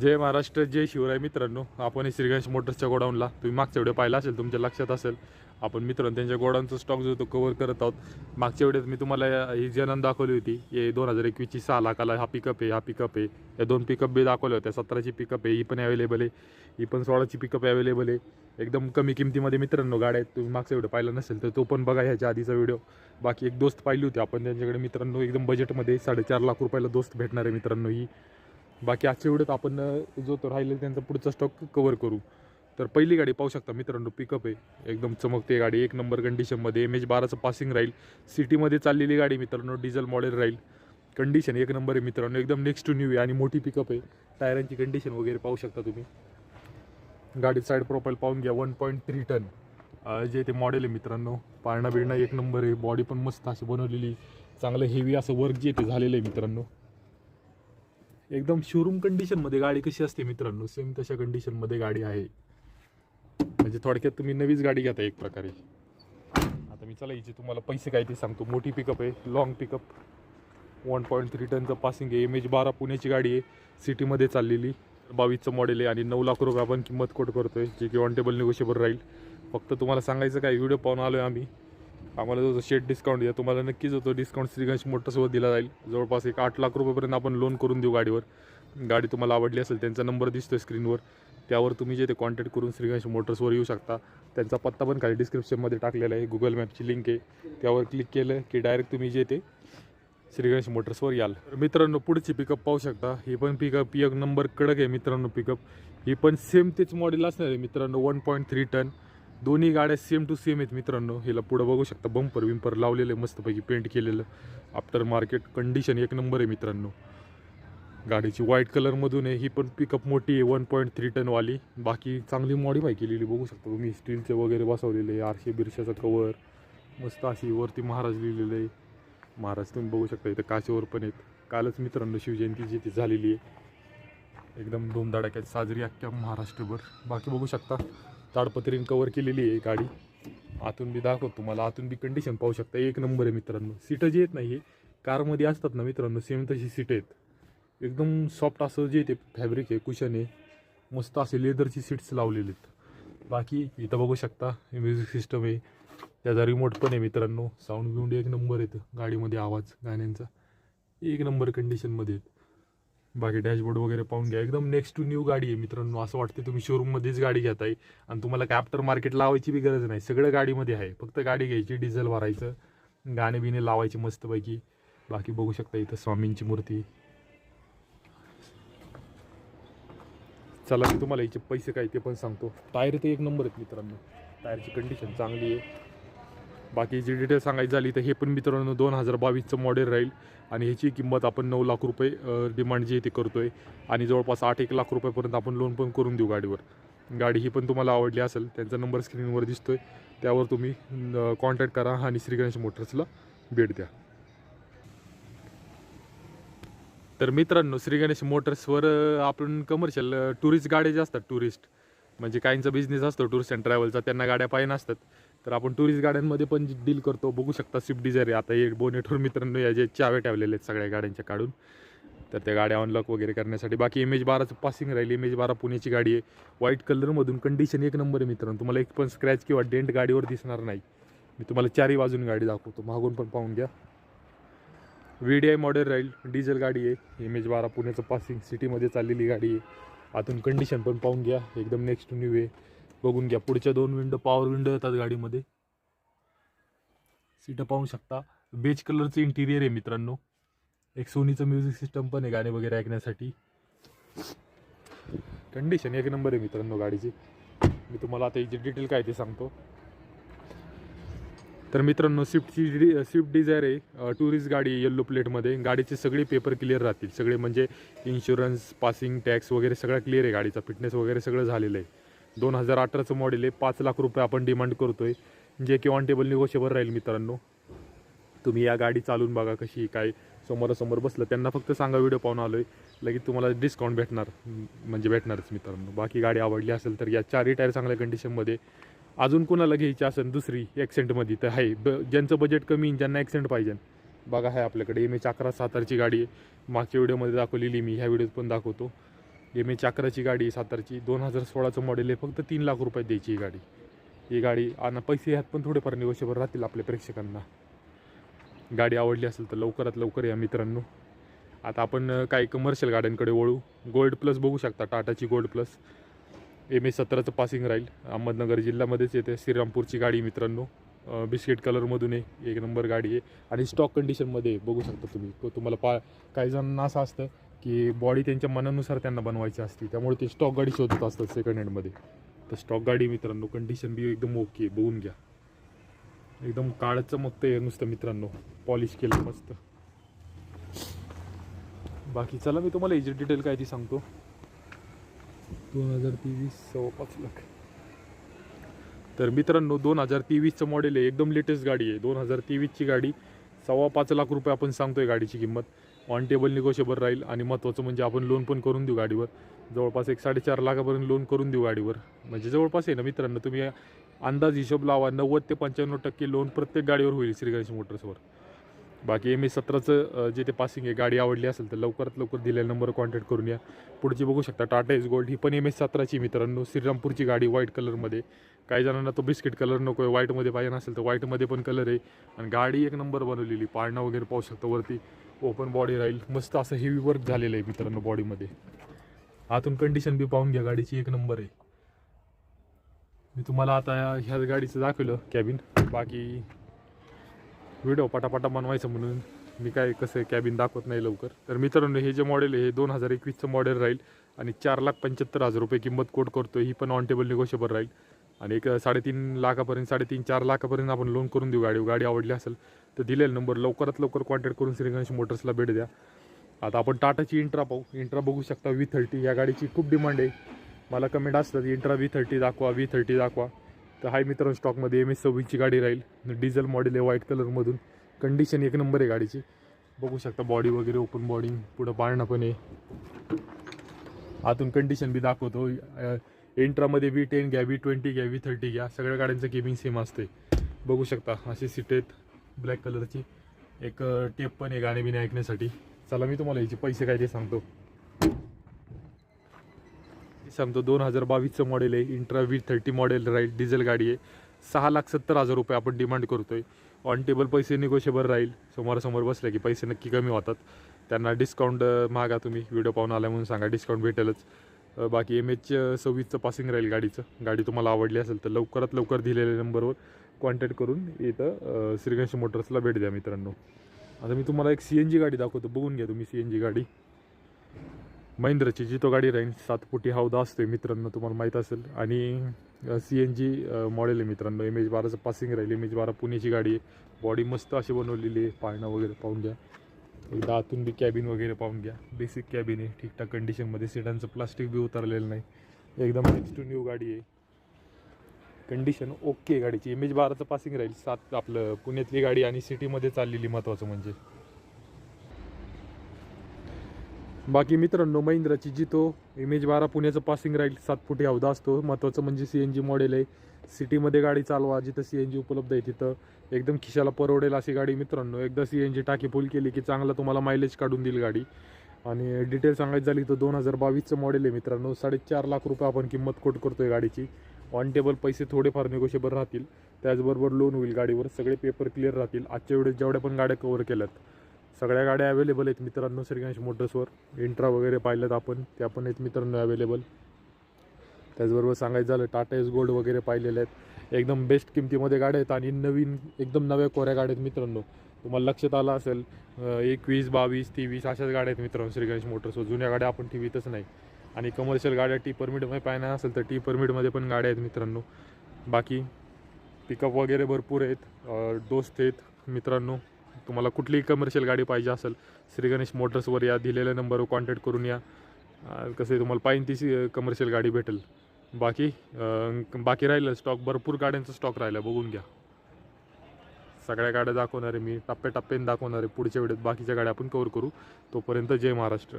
जय महाराष्ट्र जय शिवराय मित्रांनो. आपण श्रीगणेश मोटर्सच्या गोडाऊनला तुम्ही मागच्या व्हिडिओ पाहिला असेल तुमच्या लक्षात असेल. आपण मित्रांनो त्यांच्या गोडाऊनचा स्टॉक जो तो कव्हर करत आहोत. मागच्या व्हिडिओत मी तुम्हाला ही जनन दाखवली होती. हे दोन हजार एकवीसची सहा लाखाला हा पिकअप आहे हा पिकअप आहे. या दोन पिकअप बी दाखवल्या होत्या. सतराची पिकअप आहे ही पण अवेलेबल आहे. ही पण सोळाची पिकअप अवेलेबल आहे. एकदम कमी किमतीमध्ये मित्रांनो गाड्या आहेत. तुम्ही मागचा व्हिडिओ पाहिला नसेल तर तो पण बघा ह्याच्या आधीचा व्हिडिओ बाकी एक दोस्त पाहिली होती. आपण त्यांच्याकडे मित्रांनो एकदम बजेटमध्ये साडेचार लाख रुपयाला दोस्त भेटणार आहे मित्रांनो ही. बाकी आजच्या व्हिडिओत आपण जो तो राहिलेला त्यांचा पुढचा स्टॉक कवर करू. तर पहिली गाडी पाहू शकता मित्रांनो पिकअप आहे. एकदम चमकते गाडी एक नंबर कंडिशनमध्ये एम एच बाराचं पासिंग राहील. सिटीमध्ये चाललेली गाडी मित्रांनो डिझेल मॉडेल राहील. कंडिशन एक नंबर आहे मित्रांनो एकदम नेक्स्ट टू न्यू आहे आणि मोठी पिकअप आहे. टायरांची कंडिशन वगैरे पाहू शकता तुम्ही. गाडी साईड प्रोफाईल पाहून घ्या वन पॉईंट थ्री टन जे ते मॉडेल आहे मित्रांनो पाळणा बिळणा एक नंबर आहे. बॉडी पण मस्त अशी बनवलेली चांगलं हेवी असं वर्क जे ते झालेलं आहे मित्रांनो. एकदम शोरूम कंडिशनमध्ये गाडी कशी असते मित्रांनो? सेम तशा कंडिशनमध्ये गाडी आहे. म्हणजे थोडक्यात तुम्ही नवीच गाडी घेता एक प्रकारे. आता मी चला हिचे तुम्हाला पैसे काय ते सांगतो. मोठी पिकअप आहे long pickup one point three टनचं passing आहे. एम एच बारा पुण्याची गाडी आहे. सिटीमध्ये चाललेली. बावीसचं मॉडेल आहे आणि नऊ लाख रुपये आपण किंमत कोट करतोय. जे की ऑन टेबल निगोशिएबल राहील. फक्त तुम्हाला सांगायचं काय व्हिडिओ पाहून आलो आहे आम्ही. आम्हाला जो शेट डिस्काउंट द्या तुम्हाला नक्कीच तो डिस्काउंट श्रीगंज मोटर्सवर दिला जाईल. जवळपास एक आठ लाख रुपयेपर्यंत आपण लोन करून देऊ गाडीवर. गाडी तुम्हाला आवडली असेल त्यांचा नंबर दिसतो स्क्रीनवर त्यावर तुम्ही जे ते कॉन्टॅक्ट करून श्रीगंज मोटर्सवर येऊ शकता. त्यांचा पत्ता पण खाली डिस्क्रिप्शनमध्ये टाकलेला आहे गुगल मॅपची लिंक आहे. त्यावर क्लिक केलं की डायरेक्ट तुम्ही जे ते श्रीगणेश मोटर्सवर याल. मित्रांनो पुढची पिकअप पाहू शकता. ही पण पिकअप एक नंबर कडक आहे मित्रांनो पिकअप ही पण सेम तेच मॉडेल असणार आहे मित्रांनो वन पॉईंट थ्री टन दोन्ही गाड्या सेम टू सेम आहेत मित्रांनो. हिला पुढं बघू शकता बंपर विंपर लावलेलं आहे मस्तपैकी पेंट केलेलं. आफ्टर मार्केट कंडिशन एक नंबर आहे मित्रांनो. गाडीची व्हाईट कलरमधून आहे ही पण पिकअप मोठी आहे वन पॉईंट थ्री टनवाली बाकी चांगली मॉडिफाय केलेली बघू शकता तुम्ही. स्टीलचे वगैरे बसवलेले आरशे बिरशाचं कवर मस्त अशी वरती महाराज लिहिलेलं आहे. महाराज तुम्ही बघू शकता इथं काचेवर पण आहेत. कालच मित्रांनो शिवजयंतीची ती झालेली आहे. एकदम धूमधडाक्यात साजरी अख्ख्या महाराष्ट्रभर. बाकी बघू शकता. ताडपत्रीने कवर केलेली आहे गाडी. आतून बी दाखवतो तुम्हाला. आतून बी कंडिशन पाहू शकता. एक नंबर आहे मित्रांनो. सीटं जी येत नाही हे कारमध्ये असतात ना मित्रांनो सेम तशी सीट आहेत. एकदम सॉफ्ट असं जे ते फॅब्रिक आहे कुशन आहे मस्त असे लेदरची सीट्स लावलेली आहेत. बाकी इथं बघू शकता म्युझिक सिस्टम आहे. त्याचा रिमोट पण आहे मित्रांनो. साऊंड बिऊंड एक नंबर येतं गाडीमध्ये आवाज गाण्यांचा. एक नंबर कंडिशनमध्ये आहेत. बाकी डॅशबोर्ड वगैरे पाहून घ्या. एकदम नेक्स्ट टू न्यू गाडी आहे मित्रांनो. असं वाटते तुम्ही शोरूममध्येच गाडी घेताय. आणि तुम्हाला काय आफ्टर मार्केट लावायची बी गरज नाही. सगळं गाडीमध्ये आहे. फक्त गाडी घ्यायची डिझेल भरायचं गाणे बिणे लावायचे मस्तपैकी. बाकी बघू शकता इथं स्वामींची मूर्ती. चला मी तुम्हाला याचे पैसे काय ते पण सांगतो. टायर ते एक नंबर आहेत मित्रांनो. टायरची कंडिशन चांगली आहे. बाकी जी डिटेल सांगायची झाली तर हे पण मित्रांनो दोन हजार बावीसचं मॉडेल राहील. आणि ह्याची किंमत आपण नऊ लाख रुपये डिमांड जी आहे ती करतो आहे आणि जवळपास आठ एक लाख रुपयापर्यंत आपण लोन पण करून देऊ गाडीवर. गाडी ही पण तुम्हाला आवडली असेल त्यांचा नंबर स्क्रीनवर दिसतोय. त्यावर तुम्ही कॉन्टॅक्ट करा आणि श्रीगणेश मोटर्सला भेट द्या. तर मित्रांनो श्रीगणेश मोटर्सवर आपण कमर्शियल टुरिस्ट गाड्या ज्या असतात टुरिस्ट म्हणजे काहींचा बिझनेस असतो टूर्स अँड ट्रॅव्हलचा त्यांना गाड्या पाहिजे नसतात. तर आपण टुरिस्ट गाड्यांमध्ये पण डील करतो. बघू शकता स्विफ्ट डिझायर आहे. आता हे बोनेटवर मित्रांनो या जे चावे ठेवलेले आहेत सगळ्या गाड्यांच्या काढून. तर त्या गाड्या अनलॉक वगैरे करण्यासाठी. बाकी इमेज बाराचं पासिंग राहील. इमेज बारा पुण्याची गाडी आहे. व्हाईट कलरमधून कंडिशन एक नंबर आहे मित्रांनो. तुम्हाला एक पण स्क्रॅच किंवा डेंट गाडीवर दिसणार नाही. मी तुम्हाला चारही बाजून गाडी दाखवतो. मागून पण पाहून घ्या. व्ही डी आय मॉडेल राहील. डिझेल गाडी आहे. इमेज बारा पुण्याचं पासिंग सिटीमध्ये चाललेली गाडी आहे. आतून कंडिशन पण पाहून घ्या. एकदम नेक्स्ट न्यू आहे. बघून घ्या. पुढच्या दोन विंडो पॉवर विंडो येतात गाडीमध्ये. सीटं पाहू शकता. बेज कलरचं इंटिरियर आहे मित्रांनो. एक सोनीचं म्युझिक सिस्टम पण आहे गाणे वगैरे ऐकण्यासाठी. कंडिशन एक नंबर आहे मित्रांनो गाडीची. मी तुम्हाला आता याची डिटेल काय ते सांगतो. तर मित्रांनो स्विफ्टची डि स्विफ्ट डिझायर आहे. टुरिस्ट गाडी येल्लो प्लेटमध्ये गाडीचे सगळे पेपर क्लिअर राहतील. सगळे म्हणजे इन्शुरन्स पासिंग टॅक्स वगैरे सगळं क्लिअर आहे. गाडीचा फिटनेस वगैरे सगळं झालेलं आहे. दोन हजार अठराचं मॉडेल आहे. पाच लाख रुपये आपण डिमांड करतो आहे जे की ऑन टेबल निगोशिएबल राहील मित्रांनो. तुम्ही या गाडी चालून बघा कशी काय समोरासमोर बसलं. त्यांना फक्त सांगा व्हिडिओ पाहून आलो आहे लगेच तुम्हाला डिस्काउंट भेटणार. म्हणजे भेटणारच मित्रांनो. बाकी गाडी आवडली असेल तर या चारही टायर चांगल्या कंडिशनमध्ये अजून कोणाला घ्यायची असेल दुसरी ॲक्सेंटमध्ये तर आहे ब ज्यांचं बजेट कमी ज्यांना ॲक्सेंट पाहिजे. बघा आहे आपल्याकडे. एम एच अकरा सातारची गाडी आहे. मागच्या व्हिडिओमध्ये दाखवलेली मी. ह्या व्हिडिओत पण दाखवतो. एम ए चाकराची गाडी सातारची दोन हजार सोळाचं मॉडेल आहे फक्त तीन लाख रुपयात द्यायची ही गाडी. ही गाडी आणि पैसे ह्यात पण थोडेफार निवशभर राहतील आपल्या प्रेक्षकांना. गाडी आवडली असेल तर लवकरात लवकर या मित्रांनो. आता आपण काही कमर्शियल गाड्यांकडे वळू. गोल्ड प्लस बघू शकता टाटाची गोल्ड प्लस एम ए सतराचं पासिंग राहील. अहमदनगर जिल्ह्यामध्येच येते. श्रीरामपूरची गाडी मित्रांनो. बिस्किट कलरमधून आहे. एक नंबर गाडी आहे. आणि स्टॉक कंडिशनमध्ये बघू शकता तुम्ही. तो तुम्हाला पा काही जणांना असं असतं की बॉडी त्यांच्या मनानुसार त्यांना बनवायची असते. त्यामुळे ते स्टॉक गाडी शोधत असतात सेकंड हँडमध्ये तर स्टॉक गाडी मित्रांनो कंडिशन बी एकदम ओके बघून घ्या. एकदम काळचं मग आहे नुसतं मित्रांनो. पॉलिश केलं मस्त. बाकी चला मी तुम्हाला याची डिटेल काय ती सांगतो. दोन हजार तेवीस सव्वा पाच लाख. तर मित्रांनो दोन हजार तेवीसचं मॉडेल आहे. एकदम लेटेस्ट गाडी आहे. दोन हजार तेवीसची गाडी सव्वा पाच लाख रुपये आपण सांगतोय गाडीची किंमत. ऑन टेबल निगोशिएबल राहील आणि महत्त्वाचं म्हणजे आपण लोन पण करून देऊ गाडीवर. जवळपास एक साडेचार लाखापर्यंत लोन करून देऊ गाडीवर. म्हणजे जवळपास आहे ना मित्रांनो तुम्ही अंदाज हिशोब लावा नव्वद ते पंच्याण्णव टक्के लोन प्रत्येक गाडीवर होईल श्री गणेश मोटर्सवर बाकी एम ए सतराचं जे ते पासिंग आहे गाडी आवडली असेल तर लवकरात लवकर दिलेल्या नंबर कॉन्टॅक्ट करून या. पुढची बघू शकता टाटा एस गोल्ड ही पण एम एस सतराची मित्रांनो. श्रीरामपूरची गाडी व्हाईट कलरमध्ये काही जणांना तो बिस्किट कलर नको आहे व्हाईटमध्ये पाहिजे नसेल तर व्हाईटमध्ये पण कलर आहे. आणि गाडी एक नंबर बनवलेली पाळणा वगैरे पाहू शकतो वरती. ओपन बॉडी राहील. मस्त असं हेवी वर्क झालेलं आहे मित्रांनो बॉडीमध्ये आतून कंडिशन बी पाहून घ्या गाडीची एक नंबर आहे. मी तुम्हाला आता ह्याच गाडीचं दाखवलं कॅबिन बाकी व्हिडिओ पटापटा बनवायचं म्हणून. मी काय कसं कॅबिन दाखवत नाही लवकर. तर मित्रांनो हे जे मॉडेल आहे हे दोन हजार एकवीसचं मॉडेल राहील आणि चार लाख पंच्याहत्तर हजार रुपये किंमत कोट करतो ही पण ऑन टेबल निगोशिएबल राहील. आणि एक साडेतीन लाखापर्यंत साडेतीन चार लाखापर्यंत आपण लोन करून देऊ गाडी गाडी आवडली असेल तर दिलेला नंबर लवकरात लवकर कॉन्टॅक्ट करून श्रीगणेश मोटर्सला भेट द्या. आता आपण टाटाची इंट्रा पाहू. इंट्रा बघू शकता वी थर्टी या गाडीची खूप डिमांड आहे. मला कमेंट असतात इंट्रा वी थर्टी दाखवा वी थर्टी दाखवा. तर हाय मित्रांनो स्टॉकमध्ये एम एस सव्वीसची गाडी राहील. डिझेल मॉडेल आहे व्हाईट कलरमधून कंडिशन एक नंबर आहे गाडीची. बघू शकता बॉडी वगैरे ओपन बॉडी पुढं पाळणं पण आहे. आतून कंडिशन बी दाखवतो इंट्रामध्ये व्ही टेन घ्या व्ही ट्वेंटी घ्या व्ही थर्टी घ्या. सगळ्या गाड्यांचं केबिंग सेम असते बघू शकता अशी सीट आहेत ब्लॅक कलरची एक टेप पण आहे गाणे बिणे ऐकण्यासाठी. चला मी तुम्हाला याचे पैसे काय ते सांगतो. सांगतो दोन हजार बावीसचं मॉडेल आहे इंट्रा व्ही थर्टी मॉडेल राहील डिझेल गाडी आहे. सहा लाख सत्तर हजार रुपये आपण डिमांड करतो आहे ऑन टेबल पैसे निगोशिएबल राहील. समोरासमोर बसले की पैसे नक्की कमी होतात. त्यांना डिस्काउंट मागा तुम्ही. व्हिडिओ पाहून आला म्हणून सांगा डिस्काउंट भेटेलच. बाकी एम एच सव्वीसचं पासिंग राहील गाडीचं. गाडी तुम्हाला आवडली असेल तर लवकरात लवकर दिलेल्या नंबरवर कॉन्टॅक्ट करून इथं श्रीगणेश मोटर्सला भेट द्या मित्रांनो. आता मी तुम्हाला एक सी एन जी गाडी दाखवतो. बघून घ्या तुम्ही सी एन जी गाडी. महिंद्राची जी तो गाडी राहील सात फुटी हौदा असतोय मित्रांनो तुम्हाला माहीत असेल. आणि सी एन जी मॉडेल आहे मित्रांनो एम एच बाराचं पासिंग राहील एम एच बारा पुण्याची गाडी आहे. बॉडी मस्त अशी बनवलेली आहे पाळणं वगैरे पाहून घ्या. एकदा आतून बी कॅबिन वगैरे पाहून घ्या. बेसिक कॅबिन आहे ठीकठाक कंडिशनमध्ये सीटांचं प्लास्टिक बी उतरलेलं नाही. एकदम नेक्स्ट टू न्यू गाडी आहे. कंडिशन ओके गाडीची. एम एच बाराचं पासिंग राहील सात आपलं पुण्यातली गाडी आणि सिटीमध्ये चाललेली महत्त्वाचं म्हणजे. बाकी मित्रांनो महिंद्राची जितो इमेज बारा पुण्याचं पासिंग राहील सात फुटी हौदा असतो. महत्त्वाचं म्हणजे सी एन जी मॉडेल आहे. सिटीमध्ये गाडी चालवा जिथं सी एन जी उपलब्ध आहे तिथं. एकदम खिशाला परवडेल अशी गाडी मित्रांनो. एकदा सी एन जी टाकी फुल केली की चांगला तुम्हाला मायलेज काढून देईल गाडी. आणि डिटेल सांगायची झाली तर दोन हजार बावीसचं मॉडेल आहे मित्रांनो. साडेचार लाख रुपये आपण किंमत कोट करतोय गाडीची. ऑन टेबल पैसे थोडेफार निगोशिएबल राहतील. त्याचबरोबर लोन होईल गाडीवर. सगळे पेपर क्लिअर राहतील. आजच्या वेळेस जेवढ्या पण गाड्या कव्हर केल्यात सगळ्या गाड्या अवेलेबल आहेत मित्रांनो श्रीगणेश मोटर्सवर इंट्रा वगैरे पाहिल्यात आपण त्या पण आहेत मित्रांनो अवेलेबल त्याचबरोबर सांगायचं झालं टाटा एस गोल्ड वगैरे पाहिलेले आहेत. एकदम बेस्ट किमतीमध्ये गाड्या आहेत आणि नवीन एकदम नव्या कोऱ्या गाड्या आहेत मित्रांनो. तुम्हाला लक्षात आलं असेल एकवीस बावीस तेवीस अशाच गाड्या आहेत मित्रांनो श्रीगणेश मोटर्सवर जुन्या गाड्या आपण ठेवीतच नाही. आणि कमर्शियल गाड्या टी परमिटमध्ये पाहिजे असेल तर टी परमिटमध्ये पण गाड्या आहेत मित्रांनो. बाकी पिकअप वगैरे भरपूर आहेत दोस्त आहेत मित्रांनो. तुम्हाला कुठलीही कमर्शियल गाडी पाहिजे असेल श्री गणेश मोटर्सवर या दिलेल्या नंबरवर कॉन्टॅक्ट करून या. कसं आहे तुम्हाला पाहिजे ती कमर्शियल गाडी भेटेल. बाकी बाकी राहिलं स्टॉक भरपूर गाड्यांचा स्टॉक राहिला बघून घ्या. सगळ्या गाड्या दाखवणार आहे मी टप्प्याटप्प्याने दाखवणार आहे पुढच्या वेळेत बाकीच्या गाड्या आपण कवर करू. तोपर्यंत जय महाराष्ट्र.